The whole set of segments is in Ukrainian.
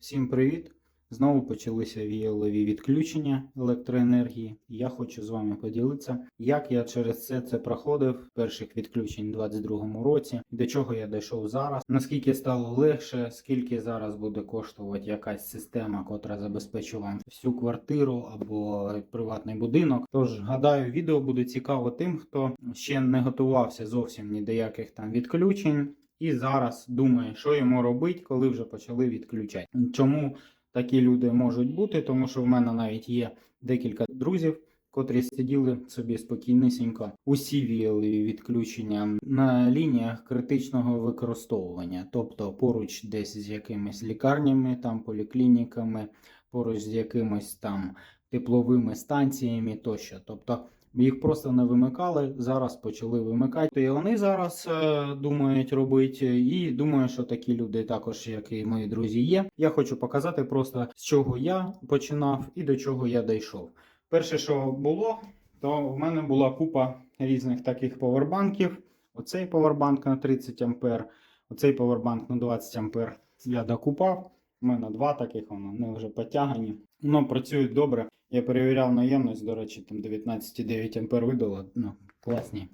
Всім привіт! Знову почалися віялові відключення електроенергії. Я хочу з вами поділитися, як я через це це проходив перших відключень у 2022 році, до чого я дійшов зараз, наскільки стало легше, скільки зараз буде коштувати якась система, котра забезпечує вам всю квартиру або приватний будинок. Тож гадаю, відео буде цікаво тим, хто ще не готувався зовсім ні до яких там відключень. І зараз думає, що йому робити, коли вже почали відключати. Чому такі люди можуть бути? Тому що в мене навіть є декілька друзів, котрі сиділи собі спокійнісінько. Усі віяли відключення на лініях критичного використовування, тобто поруч десь з якимись лікарнями, там поліклініками, поруч з якимись там тепловими станціями тощо. Тобто їх просто не вимикали, зараз почали вимикати. І вони зараз е, думають робити, і думаю, що такі люди також, як і мої друзі, є. Я хочу показати просто з чого я починав і до чого я дійшов. Перше, що було, то в мене була купа різних таких повербанків. Оцей повербанк на 30 ампер, оцей повербанк на 20 ампер я докупав. У мене два таких, вони вже потягані. Воно працюють добре. Я перевіряв наємність, до речі, там 19,9 ампер видало. Ну, класні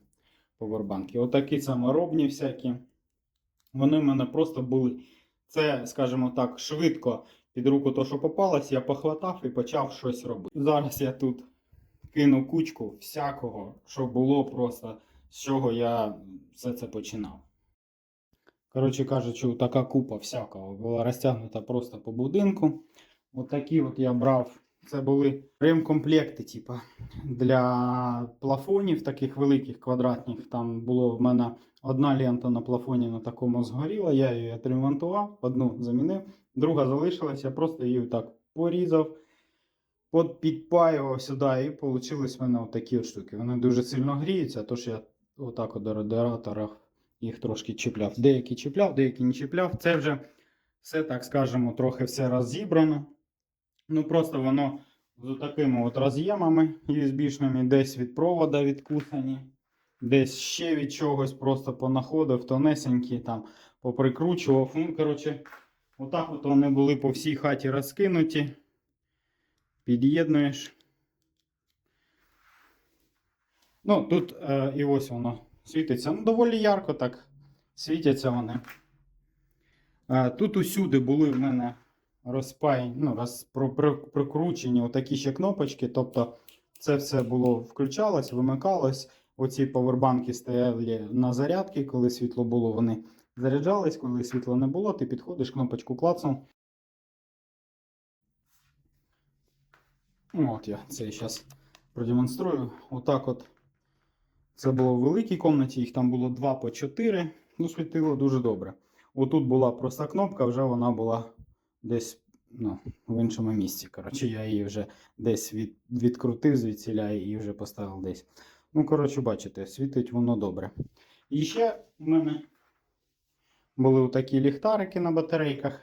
повербанки. Отакі саморобні всякі. Вони в мене просто були. Це, скажімо так, швидко під руку то, що попалось, я похватав і почав щось робити. Зараз я тут кину кучку всякого, що було просто, з чого я все це починав. Коротше кажучи, така купа всякого була розтягнута просто по будинку. Отакі от я брав. Це були ремкомплекти, типа, для плафонів таких великих квадратних. Там було в мене одна лента на плафоні на такому згоріла, я її відремонтував, одну замінив, друга залишилася, просто її так порізав, підпаював сюди, і вийшли в мене отакі от штуки. Вони дуже сильно гріються, тож я отак от до радіатора їх трошки чіпляв. Деякі чіпляв, деякі не чіпляв. Це вже все, так скажемо, трохи все розібрано. Ну просто воно з такими от роз'ємами USB-шними, десь від провода відкусані, десь ще від чогось просто понаходив, тонесенькі там поприкручував. Ну, коротше, отак от вони були по всій хаті розкинуті. Під'єднуєш. Ну, тут е, і ось воно світиться. Ну, доволі ярко так світяться вони. Е, тут усюди були в мене розпаяні, ну, роз, про, про, прикручені отакі ще кнопочки. Тобто це все було включалось, вимикалось. Оці повербанки стояли на зарядки, коли світло було, вони заряджались, коли світла не було, ти підходиш, кнопочку клацнув. Ну, От я це зараз продемонструю. Отак от. Це було в великій кімнаті, їх там було 2 по 4. Ну, світило дуже добре. Отут була проста кнопка, вже вона була десь ну, в іншому місці. Коротше, я її вже десь від, відкрутив звідсіля і вже поставив десь. Ну, коротше, бачите, світить воно добре. І ще в мене були такі ліхтарики на батарейках.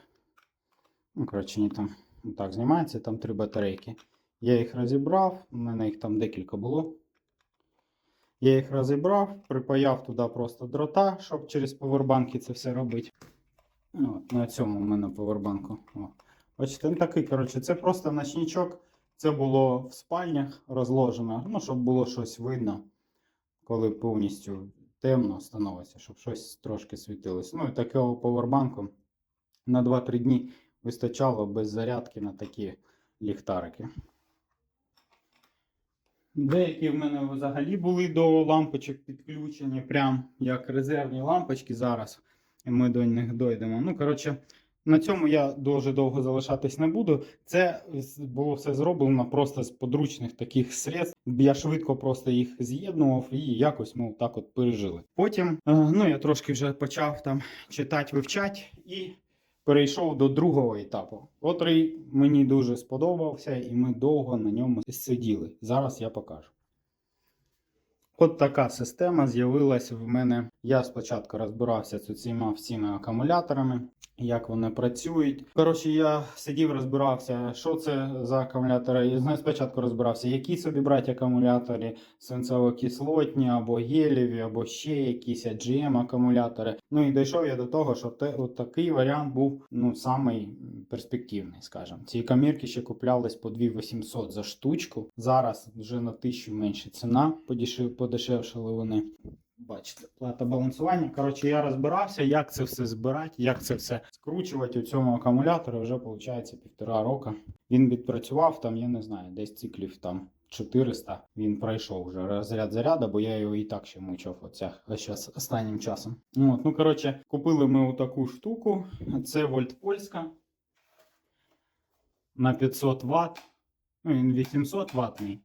Ну, коротше, вони там так знімаються, там три батарейки. Я їх розібрав, у мене їх там декілька було. Я їх розібрав, припаяв туди просто дрота, щоб через повербанки це все робити. Ну, от, на цьому в мене повербанку. О. Бачите, він такий, коротше, це просто ночничок. Це було в спальнях розложено, ну, щоб було щось видно, коли повністю темно становиться, щоб щось трошки світилось. Ну і такого повербанку на 2-3 дні вистачало без зарядки на такі ліхтарики. Деякі в мене взагалі були до лампочок підключені, прям як резервні лампочки зараз. Ми до них дойдемо. Ну, коротше, на цьому я дуже довго залишатись не буду. Це було все зроблено просто з подручних таких средств. Я швидко просто їх з'єднував і якось ми так от пережили. Потім, е, ну я трошки вже почав там читати, вивчати і перейшов до другого етапу, котрий мені дуже сподобався, і ми довго на ньому сиділи. Зараз я покажу. От така система з'явилась в мене. Я спочатку розбирався з цими всіма акумуляторами, як вони працюють. Коротше, я сидів, розбирався, що це за акумулятори. І спочатку розбирався, які собі брати акумулятори, свинцево-кислотні, або гелєві, або ще якісь GM акумулятори. Ну і дійшов я до того, що те, от такий варіант був ну, самий перспективний, скажімо. Ці камірки ще куплялись по 2800 за штучку. Зараз вже на 1000 менше ціна, подешев, подешевшали вони. Бачите, плата балансування. Коротше, я розбирався, як це все збирати, як це все скручувати у цьому акумуляторі. Вже виходить півтора року. Він відпрацював там, я не знаю, десь циклів там 400. Він пройшов вже розряд заряду, бо я його і так ще мучив оця зараз останнім часом. От, ну коротше, купили ми таку штуку. Це вольт польська на 500 Вт. Ну, він 800 ватний.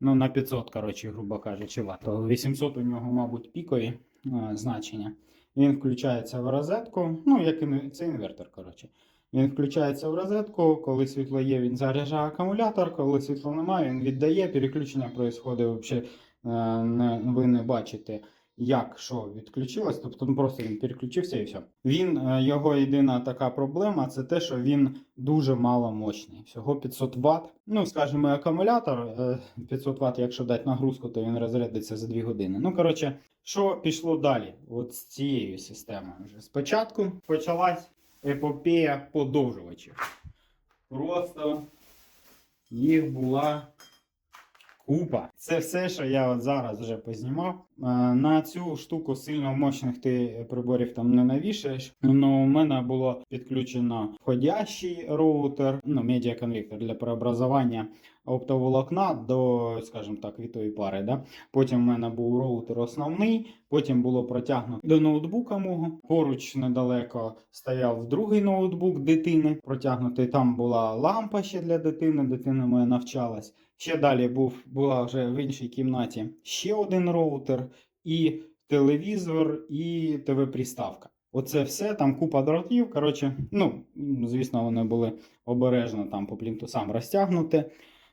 Ну, на 500, коротше, грубо кажучи, ват. 800 у нього, мабуть, пікові а, значення. Він включається в розетку. Ну, як це інвертор, коротше. Він включається в розетку, коли світло є, він заряджає акумулятор, коли світла немає, він віддає. Переключення відбувається е, ви не бачите, як що відключилось. Тобто ну, просто він переключився і все. Він, е, його єдина така проблема це те, що він дуже мало мощний. Всього 500 Вт. Ну, скажімо, акумулятор е, 500 Вт, якщо дати нагрузку, то він розрядиться за 2 години. Ну, коротше, що пішло далі? От з цією системою вже. Спочатку почалась епопея подовжувачів. Просто їх була купа. Це все, що я от зараз вже познімав. Е, На цю штуку сильно мощних ти приборів там не навішаєш. Ну, у мене було підключено входящий роутер, ну, медіаконвектор для преобразування оптоволокна до, скажімо так, вітої пари. Да? Потім в мене був роутер основний, потім було протягнуто до ноутбука мого. Поруч недалеко стояв другий ноутбук дитини, протягнутий. Там була лампа ще для дитини, дитина моя навчалась. Ще далі був, була вже в іншій кімнаті ще один роутер, і телевізор, і ТВ-приставка. Оце все, там купа дротів. Коротше, ну, звісно, вони були обережно там по плінтусам розтягнуті.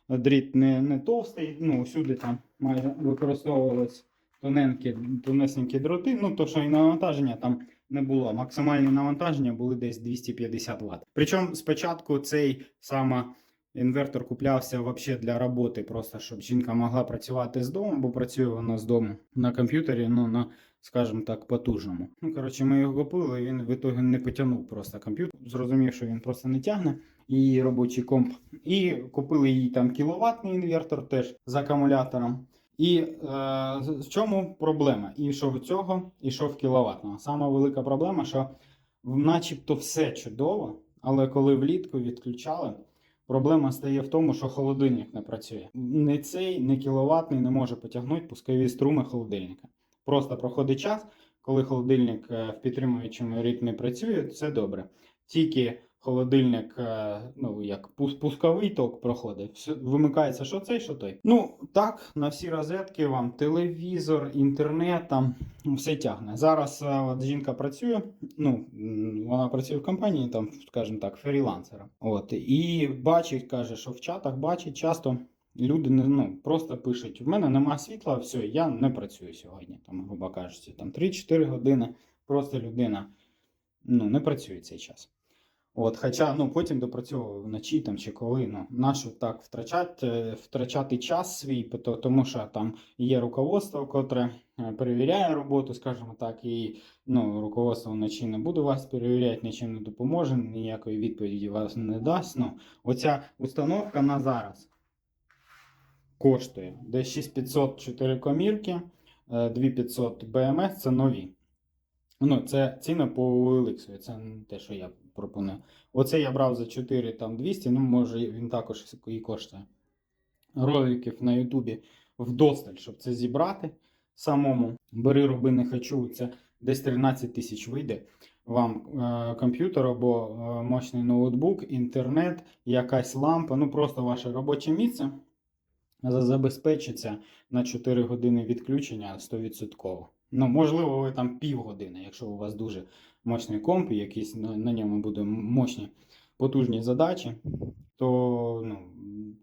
Дріт не, не товстий, ну, усюди там майже використовувались тоненькі, тонесенькі дроти. Ну, то що і навантаження там не було. Максимальні навантаження були десь 250 Вт. Причому спочатку цей саме інвертор куплявся вообще для роботи, просто щоб жінка могла працювати з дому, бо працює вона з дому на комп'ютері, ну на, скажімо так, потужному. Ну, коротше, ми його купили, він в ітогі не потягнув просто комп'ютер. Зрозумів, що він просто не тягне її робочий комп. І купили їй там кіловатний інвертор теж з акумулятором. І е, в чому проблема? І що в цього, і що в кіловатного. Сама велика проблема, що начебто все чудово, але коли влітку відключали, проблема стає в тому, що холодильник не працює. Не цей, не кіловатний не може потягнути пускові струми холодильника. Просто проходить час, коли холодильник е, в підтримуючому ритмі працює, це добре. Тільки холодильник, е, ну як пус- пусковий ток проходить, вимикається що цей, що той. Ну так, на всі розетки вам телевізор, інтернет, там все тягне. Зараз е, от жінка працює, ну вона працює в компанії, там, скажімо так, фрілансером. От і бачить, каже, що в чатах бачить часто. Люди ну просто пишуть: в мене нема світла, все, я не працюю сьогодні. Там, грубо кажучи, там 3-4 години. Просто людина ну, не працює цей час. От, хоча ну, потім допрацьовував вночі там, чи коли. Ну, нащо так втрачати, е, втрачати час свій, то- тому що там є руководство, котре е, перевіряє роботу, скажімо так, і ну, руководство вночі не буде вас перевіряти, нічим не допоможе, ніякої відповіді вас не дасть. Ну, оця установка на зараз коштує десь 6500 4 комірки, е, 2500 BMS це нові. Ну, це ціни по OLX, це не те, що я пропоную. Оце я брав за 4 там 200, ну може він також і коштує. Роликів на Ютубі вдосталь, щоб це зібрати самому. Бери, роби, не хочу. Це десь 13 тисяч вийде. Вам е, комп'ютер або е, мощний ноутбук, інтернет, якась лампа, ну просто ваше робоче місце забезпечиться на 4 години відключення 100%. Ну, можливо, ви там півгодини, якщо у вас дуже мощний комп, і якісь на, на ньому буде мощні потужні задачі. то ну,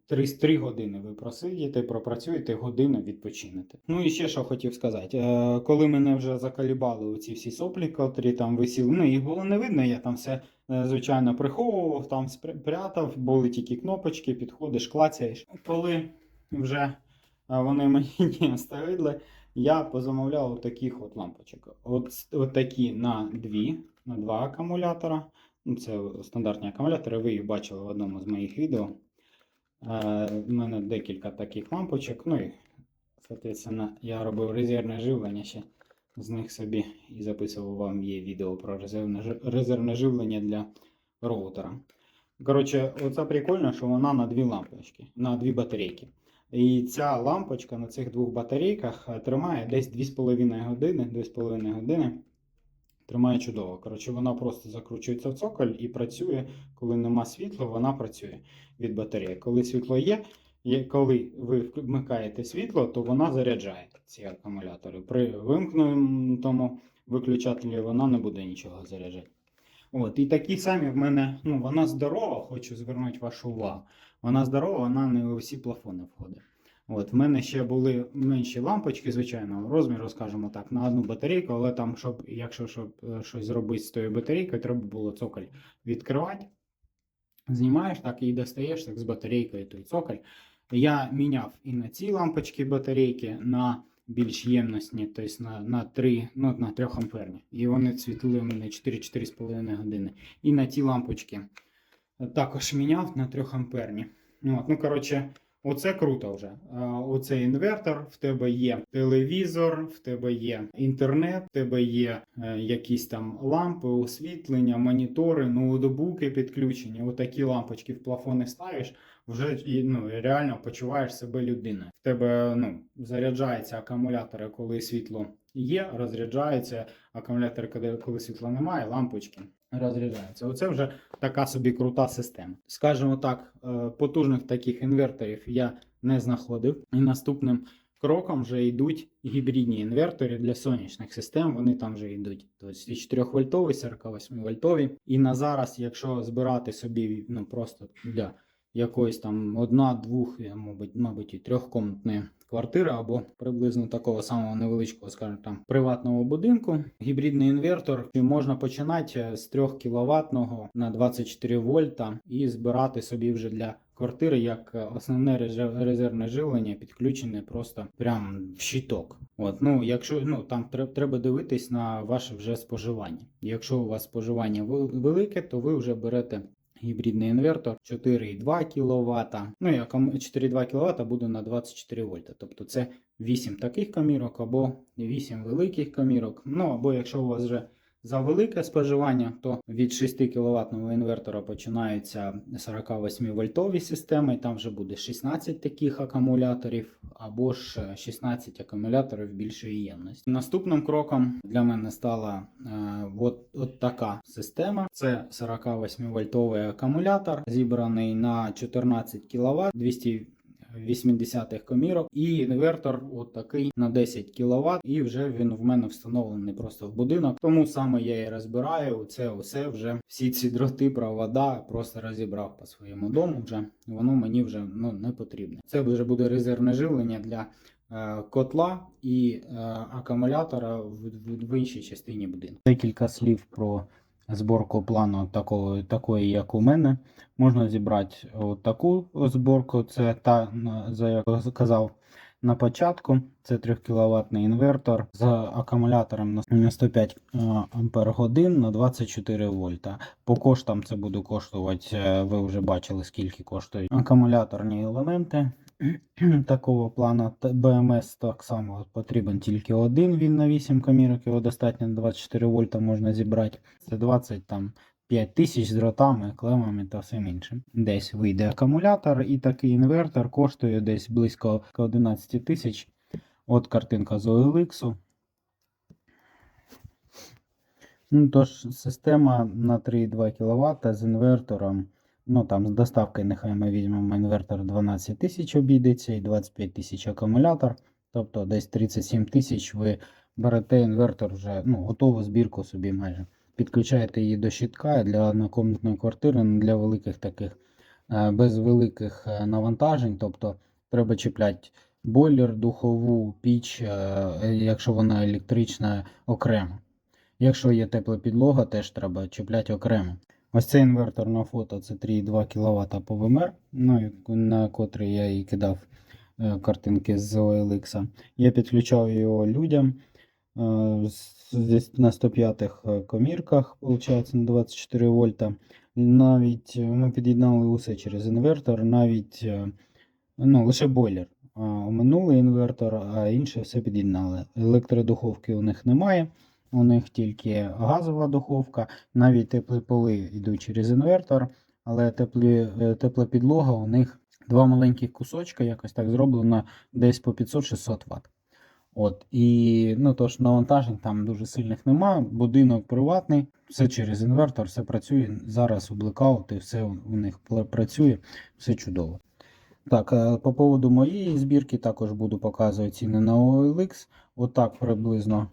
3, 3 години ви просидіте, пропрацюєте, годину відпочинете. Ну і ще що хотів сказати. Е, коли мене вже закалібали оці всі соплі, котрі там висіли, ну їх було не видно, я там все е, звичайно приховував, там спрятав, були тільки кнопочки, підходиш, клацаєш. Коли вже е, вони мені стигли, я позамовляв таких от лампочок. От, от такі на дві, на два акумулятора. Ну, Це стандартні акумулятори, ви їх бачили в одному з моїх відео. Е, У мене декілька таких лампочок. Ну і, соответственно, я робив резервне живлення ще з них собі і записував вам є відео про резервне, резервне живлення для роутера. Коротше, оце прикольно, що вона на дві лампочки, на дві батарейки. І ця лампочка на цих двох батарейках е, тримає десь 2,5 години, 2,5 години. Тримає чудово. Коротше, вона просто закручується в цоколь і працює. Коли нема світла, вона працює від батареї. Коли світло є, коли ви вмикаєте світло, то вона заряджає ці акумулятори. При вимкнутому виключателі вона не буде нічого заряджати. От, і такі самі в мене, ну, вона здорова, хочу звернути вашу увагу. Вона здорова, вона не у всі плафони входить. От, в мене ще були менші лампочки звичайного розміру, скажімо так, на одну батарейку, але там, щоб, якщо щоб е, щось зробити з тою батарейкою, треба було цоколь відкривати. Знімаєш так і достаєш так з батарейкою той цоколь. Я міняв і на ці лампочки батарейки на більш ємності, тобто на, на 3, ну, на 3 амперні. І вони світили у мене 4-4,5 години. І на ті лампочки також міняв на 3 амперні. От, ну, коротше, Оце круто вже. Оце інвертор, в тебе є телевізор, в тебе є інтернет, в тебе є е, якісь там лампи, освітлення, монітори, ноутбуки підключені. Отакі лампочки в плафони ставиш, вже ну, реально почуваєш себе людиною. В тебе ну, заряджається акумулятори, коли світло є, розряджається акумулятори, коли, світла немає, лампочки розряджаються. Оце вже така собі крута система. Скажімо так, е, потужних таких інверторів я не знаходив. І наступним кроком вже йдуть гібридні інвертори для сонячних систем. Вони там вже йдуть. Тобто 4 вольтові, 48 вольтові. І на зараз, якщо збирати собі ну просто для якоїсь там одна, двох, е, мабуть, мабуть, і трьохкомнатної квартири або приблизно такого самого невеличкого, скажімо там, приватного будинку. Гібридний інвертор можна починати е, з 3 кВт на 24 вольта і збирати собі вже для квартири як е, основне резервне живлення підключене просто прям в щиток. От, ну, якщо ну там тре- треба дивитись на ваше вже споживання. Якщо у вас споживання велике, то ви вже берете гібридний інвертор 4,2 кВт. Ну і 4,2 кВт буде на 24 вольта. Тобто це 8 таких камірок або 8 великих камірок. Ну або якщо у вас вже за велике споживання, то від 6 кВт інвертора починаються 48 вольтові системи, і там вже буде 16 таких акумуляторів, або ж е, 16 акумуляторів більшої ємності. Наступним кроком для мене стала е, от, от така система. Це 48 вольтовий акумулятор, зібраний на 14 кВт 200 80-х комірок, і інвертор от такий на 10 кВт, і вже він в мене встановлений просто в будинок. Тому саме я і розбираю це усе вже всі ці дроти, провода просто розібрав по своєму дому. Вже воно мені вже ну не потрібне. Це вже буде резервне живлення для е, котла і е, акумулятора в, в, в іншій частині будинку. Декілька слів про зборку плану такого, такої, як у мене. Можна зібрати таку зборку. Це та, за яку казав на початку. Це 3 кВт інвертор з акумулятором на- на 105 е, ампер годин на 24 вольта. По коштам це буде коштувати, е, ви вже бачили, скільки коштують акумуляторні елементи такого плану. BMS так само потрібен тільки один. Він на 8 камірок, його достатньо на 24 вольта можна зібрати. Це 20 там 5 тисяч з дротами, клемами та всім іншим. Десь вийде акумулятор, і такий інвертор коштує десь близько 11 тисяч. От картинка з OLX. Ну, тож, система на 3,2 кВт з інвертором. Ну там з доставкою нехай ми візьмемо інвертор 12 тисяч обійдеться і 25 тисяч акумулятор. Тобто десь 37 тисяч ви берете інвертор вже ну, готову збірку собі майже підключаєте її до щитка для однокомнатної квартири, не для великих таких е, без великих е, навантажень, тобто треба чіпляти бойлер, духову піч, е, якщо вона електрична, окремо. Якщо є тепла підлога, теж треба чіпляти окремо. Ось цей інвертор на фото це 3,2 кВт по ВМР, ну, на котрий я і кидав е, картинки з OLX. Я підключав його людям е, на 105-х комірках, виходить, на 24 вольта. Навіть е, ми під'єднали усе через інвертор, навіть е, ну, лише бойлер. Оминули інвертор, а інше все під'єднали. Електродуховки у них немає, у них тільки газова духовка, навіть теплі поли йдуть через інвертор, але теплі, е, тепла підлога у них два маленьких кусочка, якось так зроблено, десь по 500-600 Вт. От, і ну, тож навантажень там дуже сильних нема. Будинок приватний, все через інвертор, все працює. Зараз у блекаути, все у у них працює, все чудово. Так, е, по поводу моєї збірки також буду показувати ціни на OLX. Отак приблизно,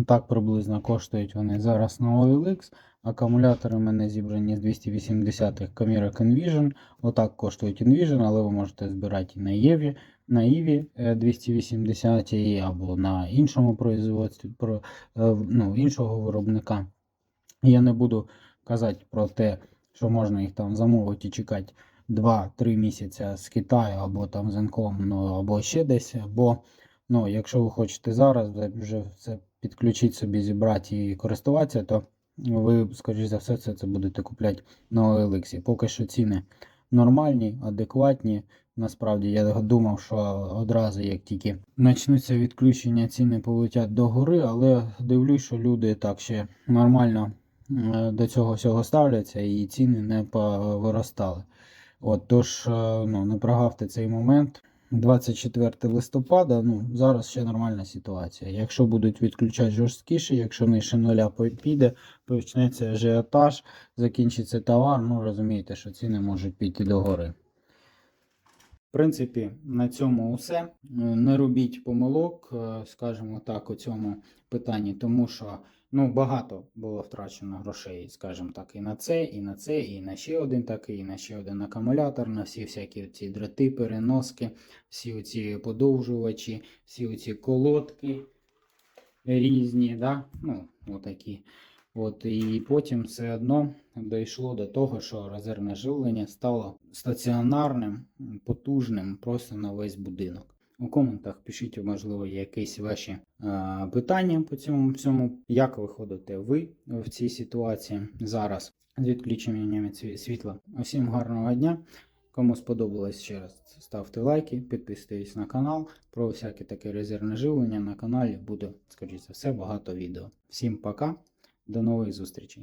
отак приблизно коштують вони зараз на OLX. Акумулятори в мене зібрані з 280-х Camira Envision. Отак коштують Envision, але ви можете збирати і на Єві, на е, 280 або на іншому производстві, про, е, ну, іншого виробника. Я не буду казати про те, що можна їх там замовити і чекати 2-3 місяці з Китаю або там з Енком, ну, або ще десь. Бо ну, якщо ви хочете зараз вже все підключити собі, зібрати і користуватися, то ви, скоріш за все, це, це будете купляти на OLX. Поки що ціни нормальні, адекватні. Насправді я думав, що одразу, як тільки почнуться відключення, ціни полетять до гори, але дивлюсь, що люди так ще нормально е, до цього всього ставляться і ціни не повиростали. От, тож, е, ну, не прогавте цей момент. 24 листопада, ну, зараз ще нормальна ситуація. Якщо будуть відключати жорсткіше, якщо нижче нуля піде, почнеться ажіотаж, закінчиться товар, ну розумієте, що ціни можуть піти до гори. В принципі, на цьому все. Е, Не робіть помилок, е, скажімо так, у цьому питанні, тому що ну, багато було втрачено грошей, скажімо так, і на це, і на це, і на ще один такий, і на ще один акумулятор, на всі всякі ці дроти, переноски, всі оці подовжувачі, всі оці колодки різні, да? ну, отакі. От, і потім все одно дійшло до того, що резервне живлення стало стаціонарним, потужним просто на весь будинок. У коментах пишіть, можливо, якісь ваші е, питання по цьому всьому. Як виходите ви в цій ситуації зараз з відключеннями світла? Усім гарного дня! Кому сподобалось ще раз, ставте лайки, підписуйтесь на канал. Про всяке таке резервне живлення на каналі буде, скоріше за все, багато відео. Всім пока! До нових зустрічей!